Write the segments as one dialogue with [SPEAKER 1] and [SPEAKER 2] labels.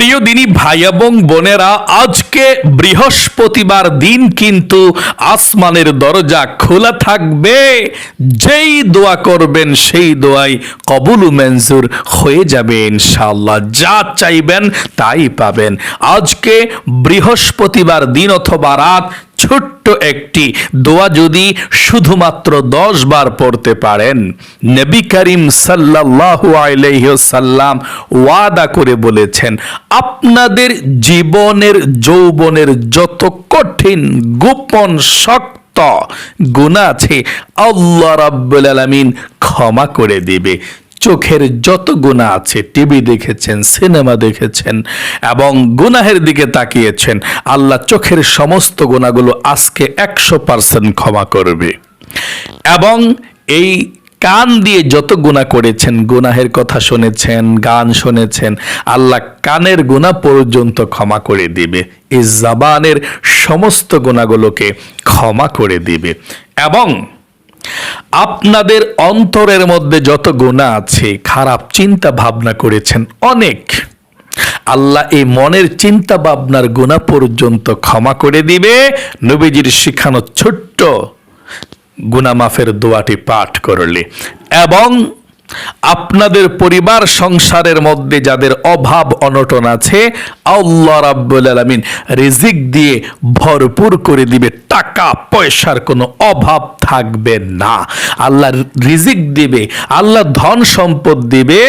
[SPEAKER 1] প্রিয় দিনী ভাই এবং বোনেরা, আজকে বৃহস্পতিবার দিন কিন্তু আসমানের দরজা খোলা থাকবে। যেই দোয়া করবেন সেই দোয়াই কবুল মঞ্জুর হয়ে যাবে ইনশাআল্লাহ। যা চাইবেন তাই পাবেন। আজকে বৃহস্পতিবার দিন অথবা রাত ছোট্ট একটি দোয়া যদি শুধুমাত্র দশ বার পড়তে পারেন, নবী করিম সাল্লাম ওয়াদা করে বলেছেন, আপনাদের জীবনের, যৌবনের যত কঠিন, গোপন, শক্ত গুণা আছে, আল্লাহ রাব্বুল আলামিন ক্ষমা করে দিবে। চোখের যত গুণা আছে, টিভি দেখেছেন, সিনেমা দেখেছেন এবং গুনাহের দিকে তাকিয়েছেন, আল্লাহ চোখের সমস্ত গুণাগুলো আজকে একশো পার্সেন্ট ক্ষমা করবে। এবং এই কান দিয়ে যত গুণা করেছেন, গুনাহের কথা শুনেছেন, গান শুনেছেন, আল্লাহ কানের গুণা পর্যন্ত ক্ষমা করে দিবে। এই জাবানের সমস্ত গুণাগুলোকে ক্ষমা করে দিবে। এবং আপনাদের অন্তরের মধ্যে যত গোনা আছে, খারাপ চিন্তা ভাবনা করেছেন অনেক। আল্লাহ এই মনের চিন্তা ভাবনার গোনা পর্যন্ত ক্ষমা করে দিবে। নবীজির শিখানো ছোট্ট গুনামাফের দোয়াটি পাঠ করলে। এবং আপনাদের পরিবার সংসারের মধ্যে যাদের অভাব, অনটন আছে, আল্লাহ রাব্বুল আলামিন রিজিক দিয়ে ভরপুর করে দিবে। টাকা, পয়সার কোনো অভাব থাকবে না। আল্লাহ রিজিক দিবে, আল্লাহ ধন সম্পদ দিবে,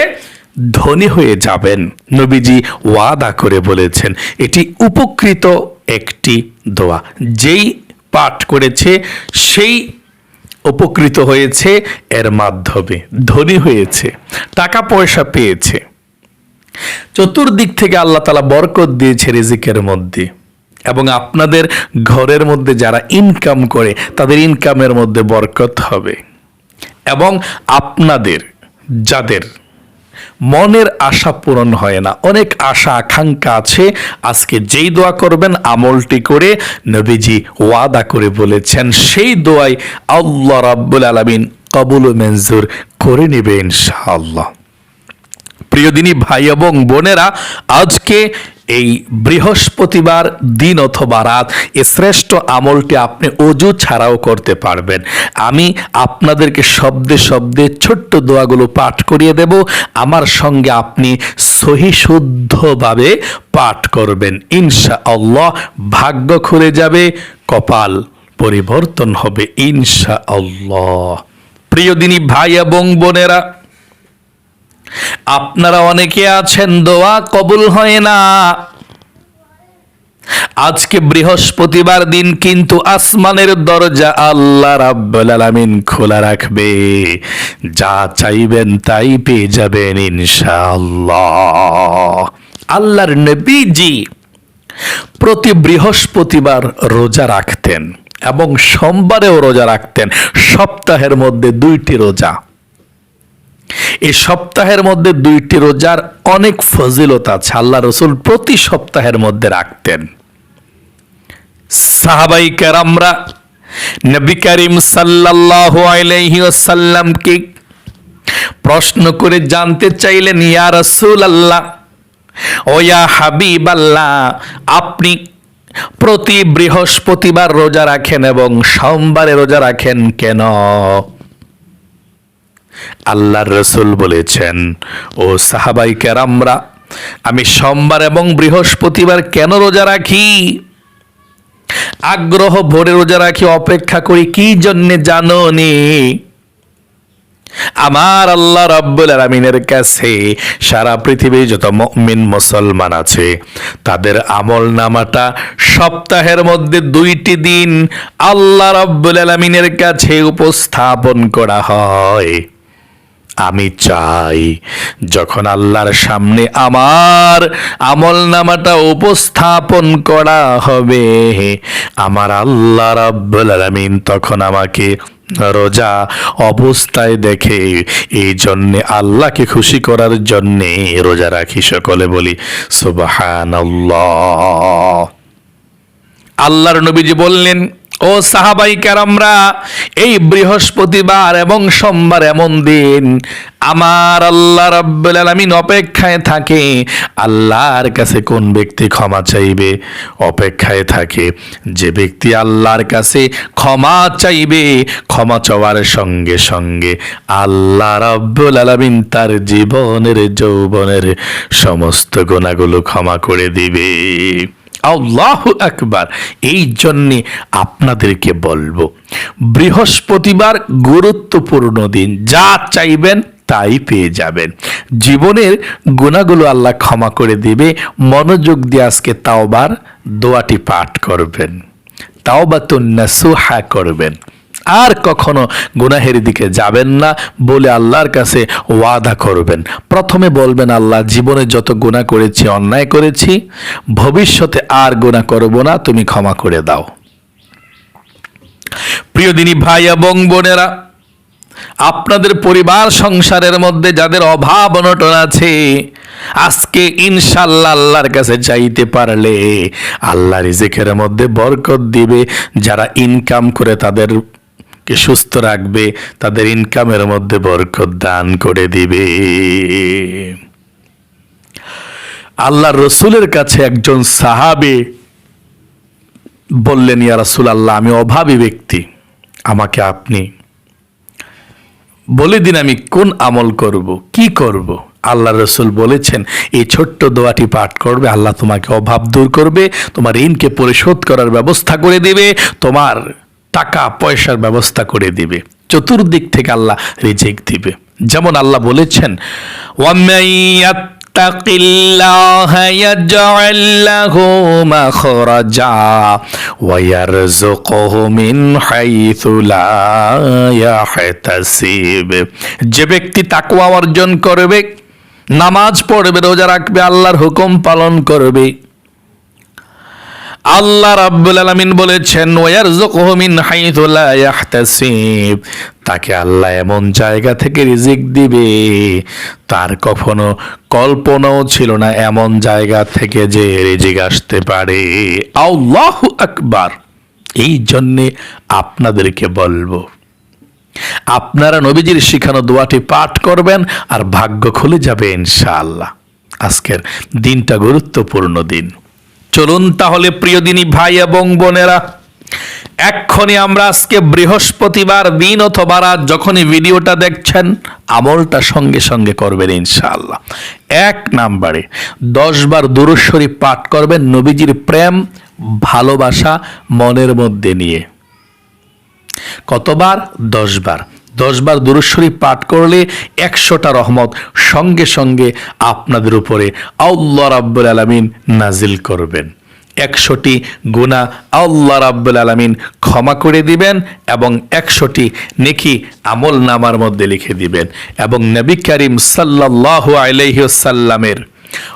[SPEAKER 1] ধনী হয়ে যাবেন। নবীজি ওয়াদা করে বলেছেন, এটি উপকৃত একটি দোয়া। যেই পাঠ করেছে, সেই উপকৃত হয়েছে এর মাধ্যমে, ধনী হয়েছে টাকা পয়সা পেয়েছে। চতুর্দিক থেকে আল্লাহ তালা বরকত দিয়েছে রিজিকের মধ্যে এবং আপনাদের ঘরের মধ্যে যারা ইনকাম করে, তাদের ইনকামের মধ্যে বরকত হবে এবং আপনাদের, যাদের মনের আশা পূরণ হয় না। অনেক আশা, আকাঙ্ক্ষা আছে। আজকে যেই দোয়া করবেন, আমলটি করে নবীজি ওয়াদা করে বলেছেন, সেই দোয়াই আল্লাহ রাব্বুল আলমিন কবুল মঞ্জুর করে নেবে ইনশাআল্লাহ। প্রিয়দিনী ভাই এবং বোনেরা, আজকে এই বৃহস্পতিবার দিন অথবা রাত এ শ্রেষ্ঠ আমলটি আপনি অজু ছাড়াও করতে পারবেন। আমি আপনাদেরকে শব্দে শব্দে ছোট্ট দোয়াগুলো পাঠ করিয়ে দেব। আমার সঙ্গে আপনি সহি শুদ্ধভাবে পাঠ করবেন। ইনশা আল্লাহ ভাগ্য খুলে যাবে, কপাল পরিবর্তন হবে। ইনশা আল্লাহ প্রিয়দিনী ভাই এবং বোনেরা আপনারা অনেকে আছেন, দোয়া কবুল হয় না। আজকে বৃহস্পতিবার দিন কিন্তু আসমানের দরজা আল্লাহ রাব্বুল আলামিন খোলা রাখবে। যা চাইবেন তাই পেয়ে যাবেন ইনশাআল্লাহ। আল্লাহর নবীজি প্রতি বৃহস্পতিবার রোজা রাখতেন এবং সোমবারেও রোজা রাখতেন। সপ্তাহের মধ্যে দুইটি রোজা। এই সপ্তাহের মধ্যে দুইটি রোজার অনেক ফজিলত আছে। আল্লাহ রসুল প্রতি সপ্তাহের মধ্যে রাখতেন। সাহাবাই কেরামরা নবী করিম সাল্লাল্লাহু আলাইহি ওয়াসাল্লামকে প্রশ্ন করে জানতে চাইলেন, ইয়া রাসূল আল্লাহ ও ইয়া হাবিব আল্লাহ আপনি প্রতি বৃহস্পতিবার রোজা রাখেন এবং সোমবারে রোজা রাখেন কেন? আল্লাহর রসুল বলেছেন, ও সাহাবাই কেরামরা, আমি সোমবার এবং বৃহস্পতিবার কেন রোজা রাখি? আগ্রহ ভরে রোজা রাখি, অপেক্ষা করি কি জন্যে জানো নি? আমার আল্লাহ রাব্বুল আলামিনের কাছে সারা পৃথিবীর যত মুমিন মুসলমান আছে, তাদের আমল নামাটা সপ্তাহের মধ্যে দুইটি দিন আল্লাহ রাব্বুল আলামিনের কাছে উপস্থাপন করা হয়। আমি চাই, যখন আল্লাহর সামনে আমার আমল নামাটা উপস্থাপন করা হবে, আমার আল্লাহ রাব্বুল আলামিন তখন আমাকে রোজা অবস্থায় দেখে, এই জন্যে আল্লাহকে খুশি করার জন্যে রোজা রাখি সকলে বলি সুবাহান আল্লাহর নবীজি বললেন ও সাহাবাই কারামরা, এই বৃহস্পতিবার এবং সোমবার এমন দিন। আমার আল্লাহ রাব্বুল আলামিন অপেক্ষায় থাকে, আল্লাহর কাছে কোন ব্যক্তি ক্ষমা চাইবে? অপেক্ষায় থাকে, যে ব্যক্তি আল্লাহর কাছে ক্ষমা চাইবে, ক্ষমা চাওয়ার সঙ্গে সঙ্গে আল্লাহ রাব্বুল আলামিন তার জীবনের যৌবনের সমস্ত গুণাগুলো ক্ষমা করে দিবে। আল্লাহ আকবার। এই জন্যে আপনাদেরকে বলব, বৃহস্পতিবার গুরুত্বপূর্ণ দিন, যা চাইবেন তাই পেয়ে যাবেন। জীবনের গুণাগুলো আল্লাহ ক্ষমা করে দেবে। মনোযোগ দিয়ে আজকে তাওবার দোয়াটি পাঠ করবেন, তাওবাতুন নাসুহা করবেন। আর কখনো গুনাহের দিকে যাবেন না বলে আল্লাহর কাছে ওয়াদা করবেন। প্রথমে বলবেন, আল্লাহ, জীবনে যত গুনাহ করেছি, অন্যায় করেছি, ভবিষ্যতে আর গুনাহ করব না, তুমি ক্ষমা করে দাও। প্রিয় দিনী ভাই এবং বোনেরা, আপনাদের পরিবার সংসারের মধ্যে যাদের অভাব অনটন আছে, আজকে ইনশাল্লাহ আল্লাহর কাছে চাইতে পারলে আল্লাহ রিজিকের মধ্যে বরকত দিবে। যারা ইনকাম করে তাদের কে সুস্থ রাখবে, তাদের ইনকামের মধ্যে বরকত দান করে দিবে। আল্লাহ রসুলের কাছে একজন সাহাবে বললেন, ইয়া রাসূল আল্লাহ আমি অভাবী ব্যক্তি, আমাকে আপনি বলে দিন, আমি কোন আমল করব, কি করব? আল্লাহ রসুল বলেছেন, এই ছোট্ট দোয়াটি পাঠ করবে, আল্লাহ তোমাকে অভাব দূর করবে, তোমার ঋণকে পরিশোধ করার ব্যবস্থা করে দিবে, তোমার টাকা, পয়সার ব্যবস্থা করে দিবে। চতুর্দিক থেকে আল্লাহ রিজেক দিবে। যেমন আল্লাহ বলেছেন যে ব্যক্তি তাকুয়া অর্জন করবে, নামাজ পড়বে, রোজা রাখবে, আল্লাহর হুকুম পালন করবে আল্লাহ রাব্বুল আলামিন বলেছেন, ওয়ারযুকহু মিন হাইথু লা ইয়াহতাসিব তাকে আল্লাহ এমন জায়গা থেকে রিজিক দিবে। তার কখনো কল্পনাও ছিল না এমন জায়গা থেকে যে রিজিক আসতে পারে। আল্লাহু আকবার। এই জন্যে আপনাদেরকে বলব, আপনারা নবীজির শিখানো দোয়াটি পাঠ করবেন আর ভাগ্য খুলে যাবে ইনশাআল্লাহ। আজকের দিনটা গুরুত্বপূর্ণ দিন। চলুন তাহলে প্রিয় দিনী ভাই এবং বোনেরা, এক্ষণে আমরা আজকে বৃহস্পতিবার দিন অথবা রাত যখনই ভিডিওটা দেখছেন, আমলটা সঙ্গে সঙ্গে করবেন ইনশাআল্লাহ। এক নাম্বারে দশবার দুরুশ্বরী পাঠ করবেন নবীজির প্রেম, ভালোবাসা মনের মধ্যে নিয়ে। কতবার? দশবার দশবার দুরুশ্বরী পাঠ করলে একশোটা রহমত সঙ্গে সঙ্গে আপনাদের উপরে আল্লাহ রাব্বুল আলামিন নাজিল করবেন। একশোটি গুণা আল্লাহ রাব্বুল আলামিন ক্ষমা করে দিবেন এবং একশোটি নেকি আমল নামার মধ্যে লিখে দিবেন এবং নবী করিম সাল্লাল্লাহু আলাইহি সাল্লামের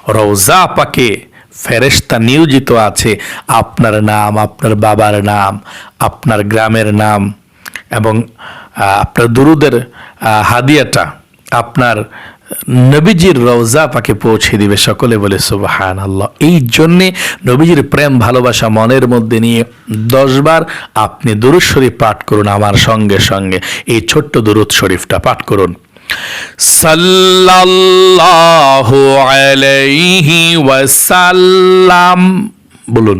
[SPEAKER 1] রওজা পাকে ফেরেশতা নিয়োজিত আছে, আপনার নাম, আপনার বাবার নাম, আপনার গ্রামের নাম এবং আপনার দুরুদের হাদিয়াটা আপনার নবীজির রওজা পাকে পৌঁছে দিবে। সকলে বলে সুবাহান আল্লাহ এই জন্যে নবীজির প্রেম, ভালোবাসা মনের মধ্যে নিয়ে দশবার আপনি দুরুদ শরীফ পাঠ করুন আমার সঙ্গে সঙ্গে। এই ছোট্ট দুরুদ শরীফটা পাঠ করুন। সাল্লাল্লাহু আলাইহি ওয়াসাল্লাম বলুন।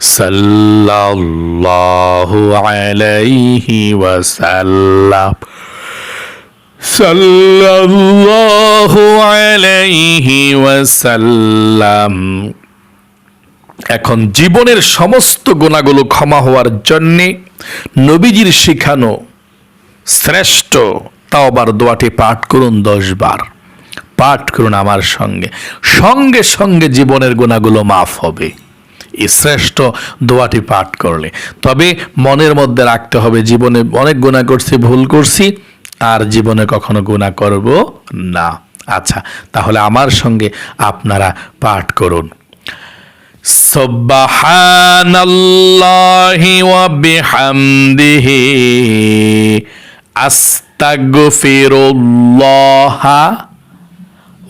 [SPEAKER 1] সাল্লাল্লাহু আলাইহি ওয়াসাল্লাম। সাল্লাল্লাহু আলাইহি ওয়াসাল্লাম। এখন জীবনের সমস্ত গুণাগুলো ক্ষমা হওয়ার জন্যে নবীজির শিখানো শ্রেষ্ঠ তাওবার দোয়াটি পাঠ করুন দশ বার। পাঠ করুন আমার সঙ্গে। সঙ্গে সঙ্গে জীবনের গুণাগুলো মাফ হবে। এই শ্রেষ্ঠ দোয়াটি পাঠ করলে। তবে মনের মধ্যে রাখতে হবে, জীবনে অনেক গুণা করছি, ভুল করছি, আর জীবনে কখনো গুণা করব না। আচ্ছা তাহলে আমার সঙ্গে আপনারা পাঠ করুন। ওয়া বিহামদিহি আস্তাগফিরুল্লাহ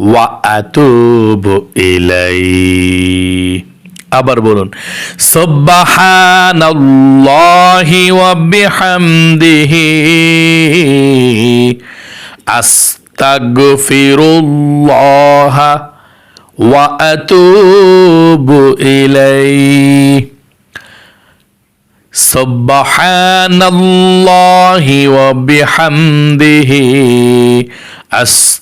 [SPEAKER 1] ওয়া আতুবু ইলাইহি। আবার বলুন সুবহানাল্লাহি ওয়া বিহামদিহি আস্তাগফিরুল্লাহ ওয়া আতুবু ইলাইহি। সুবহানাল্লাহি ওয়া বিহামদিহি আস্ত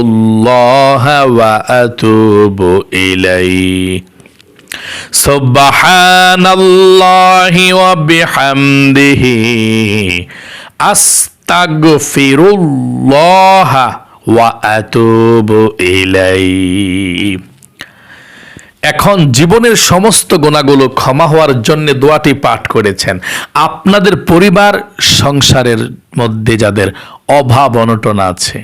[SPEAKER 1] الله وأتوب إليه سبحان الله وبحمده أستغفر الله وأتوب إليه এখন জীবনের সমস্ত গোনাগুলো ক্ষমা হওয়ার জন্য দোয়াটি পাঠ করেছেন আপনাদের পরিবার সংসারের মধ্যে যাদের অভাব অনটন আছে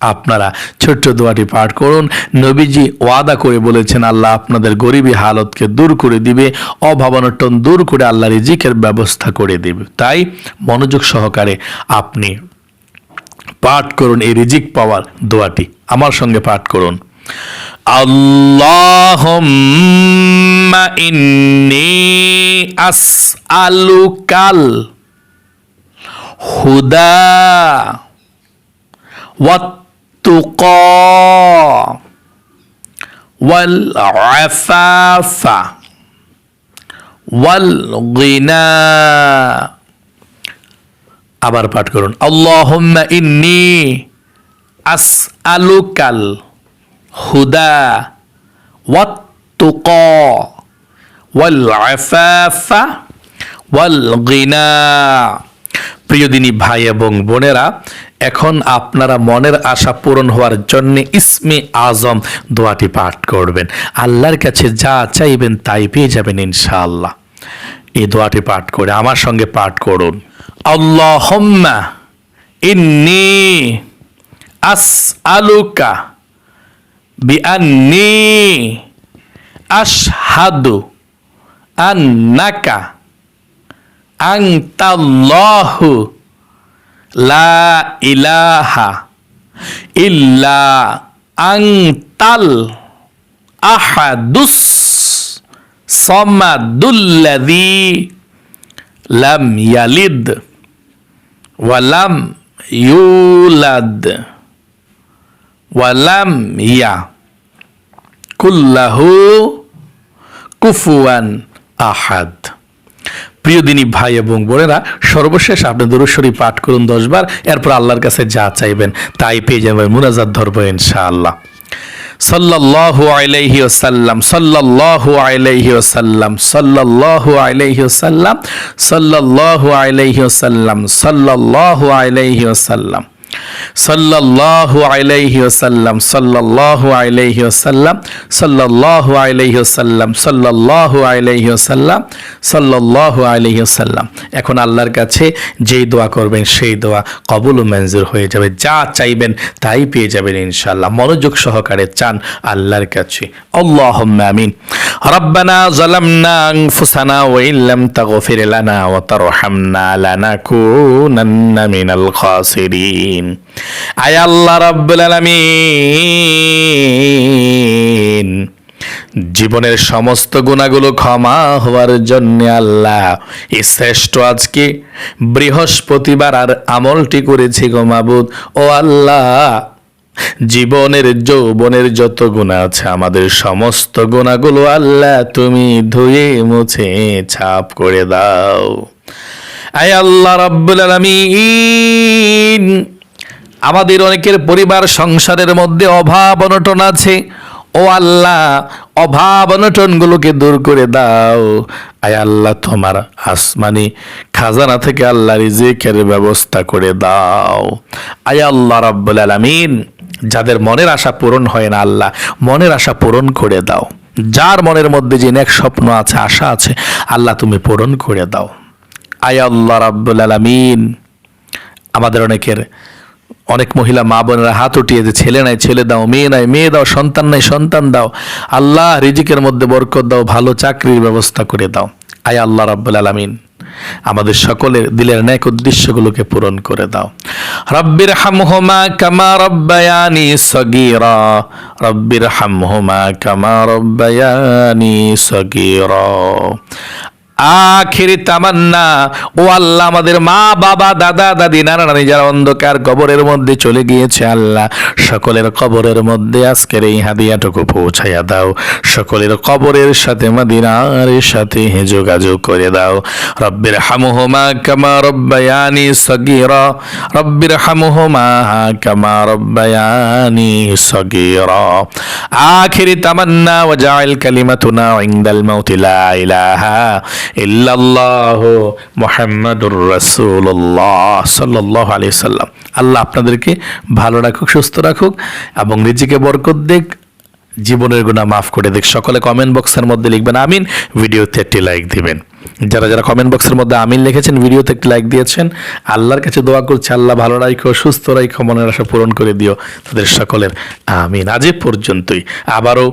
[SPEAKER 1] আপনারা ছোট্ট দোয়াটি পাঠ করুন। নবীজি ওয়াদা করে বলেছেন, আল্লাহ আপনাদের গরিবী হালতকে দূর করে দিবে অভাব অনটন দূর করে আল্লাহ রিজিকের ব্যবস্থা করে দেবে। তাই মনোযোগ সহকারে আপনি পাঠ করুন এই রিজিক পাওয়ার দোয়াটি। আমার সঙ্গে পাঠ করুন। আল্লাহুম্মা ইন্নি আসআলুকাল হুদা والتقى والعفاف والغنى আবার পাঠ করুন আল্লাহুম্মা ইন্নি আসআলুকাল হুদা ওয়াত্তুকা ওয়াল আফাফা ওয়াল গিনা প্রিয় দিনী ভাই এবং বোনেরা এখন আপনারা মনের আশা পূরণ হওয়ার জন্য ইসমে আজম দোয়াটি পাঠ করবেন। আল্লাহর কাছে যা চাইবেন তাই পেয়ে যাবেন ইনশাআল্লাহ। এই দোয়াটি পাঠ করে আমার সঙ্গে পাঠ করুন। আল্লাহম্মা ইন্নি আস আলুকা বিআন্নি আশহাদু আন্নাকা আংতাল্লাহু لا إله إلا أنت الأحد الصمد الذي لم يلد ولم يولد ولم يا كله كفوا أحد. প্রিয় দিনী ভাই এবং বোনেরা, সর্বশেষ আপনি দরুশ্বরী পাঠ করুন দশবার এরপর আল্লাহর কাছে যা চাইবেন তাই পেয়ে যাবেন মুনাজাত ধরবো ইনশাআল্লাহ। সাল্লাল্লাহু আলাইহি ওয়াসাল্লাম, সাল্লাল্লাহু আলাইহি ওয়াসাল্লাম, সাল্লাল্লাহু আলাইহি ওয়াসাল্লাম, সাল্লাল্লাহু আলাইহি ওয়াসাল্লাম, সাল্লাল্লাহু আলাইহি ওয়াসাল্লাম। সাল্লাল্লাহু আলাইহি ওয়াসাল্লাম আলাইহি আলাইহি আলাইহি আলাইহি এখন আল্লাহর কাছে যেই দোয়া করবেন, সেই দোয়া কবুল মঞ্জুর হয়ে যাবে। যা চাইবেন তাই পেয়ে যাবেন ইনশাআল্লাহ। মনোযোগ সহকারে চান আল্লাহর কাছে। আল্লাহুম্মা আমিন। আয় আল্লাহ রাব্বুল আলামিন, জীবনের সমস্ত গুণাগুলো ক্ষমা হওয়ার জন্য আল্লাহ শ্রেষ্ঠ আজকে বৃহস্পতিবার আর আমলটি করেছি গো মাবুদ। ও আল্লাহ, জীবনের যৌবনের যত গুণা আছে, আমাদের সমস্ত গুণাগুলো আল্লাহ তুমি ধুয়ে মুছে ছাপ করে দাও। আয় আল্লাহ রাব্বুল আলামিন আমাদের অনেকের পরিবার সংসারের মধ্যে অভাব অনটন আছে। ও আল্লাহ, অভাব অনটনগুলোকে দূর করে দাও। আয় আল্লাহ, তোমার আসমানি খাজানা থেকে আল্লাহ রিজিকের ব্যবস্থা করে দাও। আয় আল্লাহ রাব্বুল আলামিন, যাদের মনের আশা পূরণ হয় না আল্লাহ, মনের আশা পূরণ করে দাও। যার মনের মধ্যে যে এক স্বপ্ন আছে, আশা আছে, আল্লাহ তুমি পূরণ করে দাও। আয় আল্লাহ রাব্বুল আলামিন, আমাদের অনেকের অনেক মহিলা মা বোনেরা হাত উঠিয়ে যে ছেলে নাই, ছেলে দাও, মেয়ে নাই, মেয়ে দাও, সন্তান নাই, সন্তান দাও। আল্লাহ রিজিকের মধ্যে বরকত দাও, ভালো চাকরির ব্যবস্থা করে দাও। আয় আল্লাহ রাব্বুল আলামিন। আমাদের সকলের দিলের ন্যাক উদ্দেশ্যগুলোকে পূরণ করে দাও। রব্বির হামহুমা কামা রব্বায়ানি সগীরা। রব্বির হামহুমা কামা রব্বায়ানি সগীরা। আখিরি তামান্না। ও আল্লাহ, আমাদের মা, বাবা, দাদা, দাদি, নানা, নানি, যারা অন্ধকার কবরের মধ্যে চলে গিয়েছে, আল্লাহ, সকলের কবরের মধ্যে আজকের এই হাদিয়াটুকু পৌঁছাইয়া দাও। সকলের কবরের সাথে, মাদিনার সাথে যোগাযোগ করে দাও। রব্বির হামুহমা কামা রব্বায়ানি সগীরা। রব্বির হামুহমা কামা রব্বায়ানি সগীরা। আখিরি তামান্না ওয়াজআল কালিমাতুনা ইনদাল মাউতি লা ইলাহা আল্লাহ আপনাদেরকে ভালো রাখুক, সুস্থ রাখুক এবং রিজিকে বরকত দিক, জীবনের গুণা মাফ করে দিক। সকলে কমেন্ট বক্সের মধ্যে লিখবেন, আমিন। ভিডিওতে একটি লাইক দিবেন। যারা যারা কমেন্ট বক্সের মধ্যে আমিন লিখেছেন, ভিডিওতে একটি লাইক দিয়েছেন, আল্লাহর কাছে দোয়া করছে, আল্লাহ ভালো রাখো, সুস্থ রাখো, মনের আশা পূরণ করে দিও। তাদের সকলের আমিন। আজ পর্যন্তই। আবারও